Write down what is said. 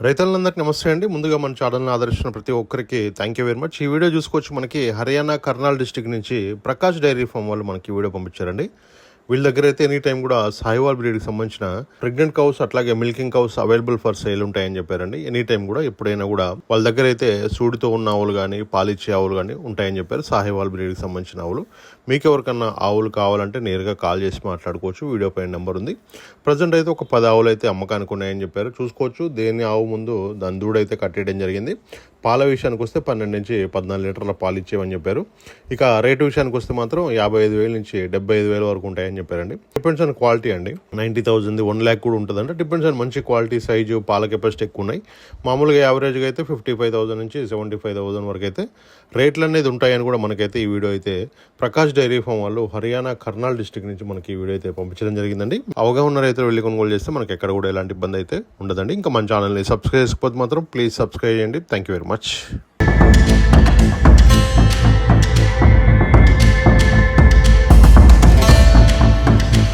రైతులందరికీ నమస్తే అండి. ముందుగా మన ఛానల్ని ఆదరిస్తున్న ప్రతి ఒక్కరికి థ్యాంక్ యూ వెరీ మచ్ ఈ వీడియో చూసుకోవచ్చు మనకి హర్యానా కర్నాల్ డిస్టిక్ నుంచి ప్రకాష్ డైరీ ఫామ్ వాళ్ళు మనకి వీడియో పంపించారండి. వీళ్ళ దగ్గర అయితే ఎనీ టైం కూడా సాయివాల్ బ్రీడ్కి సంబంధించిన ప్రెగ్నెంట్ కౌస్ అట్లాగే milking cows available for sale ఉంటాయని చెప్పారండి. ఎనీ టైం కూడా ఎప్పుడైనా కూడా వాళ్ళ దగ్గర అయితే సూడితో ఉన్న ఆవులు కానీ పాలిచ్చే ఆవులు కానీ ఉంటాయని చెప్పారు సాహివాల్ బ్రీడ్కి సంబంధించిన ఆవులు. మీకు ఎవరికన్నా ఆవులు కావాలంటే నేరుగా కాల్ చేసి మాట్లాడుకోవచ్చు. వీడియో పైన నెంబర్ ఉంది. ప్రజెంట్ అయితే ఒక పది ఆవులు అయితే అమ్మకానికి ఉన్నాయని చెప్పారు. చూసుకోవచ్చు. దేని ఆవు ముందు దాని దూడైతే అయితే కట్టేయడం జరిగింది. పాల విషయానికి వస్తే పన్నెండు నుంచి పద్నాలుగు లీటర్ల పాలు ఇచ్చేవని చెప్పారు. ఇక రేటు విషయానికి వస్తే మాత్రం యాభై ఐదు వేల నుంచి డెబ్బై ఐదు వేల వరకు ఉంటాయని చెప్పారండి. డిపెండ్స్ ఆన్ క్వాలిటీ అండి. నైంటీ థౌసండ్ వన్ ల్యాక్ కూడా ఉంటుందంటే డిపెండ్స్ ఆన్ మంచి క్వాలిటీ సైజు పాల కెపాసిటీ ఎక్కువ ఉన్నాయి. మామూలుగా యావరేజ్గా అయితే ఫిఫ్టీ ఫైవ్ థౌసండ్ నుంచి సెవెంటీ ఫైవ్ థౌసండ్ వరకు అయితే రేట్లు అనేది ఉంటాయని కూడా మనకైతే ఈ వీడియో అయితే ప్రకాష్ డైరీ ఫామ్ వాళ్ళు హర్యానా కర్నాల్ డిస్టిక్ నుంచి మనకి ఈ వీడియో అయితే పంపించడం జరిగిందండి. అవగాహన ఉన్న రైతులు వెళ్ళి కొనుగోలు చేస్తే మనకి ఎక్కడ కూడా ఎలాంటి ఇబ్బంది అయితే ఉండదండి. ఇంకా మన ఛానల్ని సబ్స్క్రైబ్ చేసుకోకపోతే మాత్రం ప్లీజ్ సబ్స్క్రైబ్ చేయండి. Thank you very much much.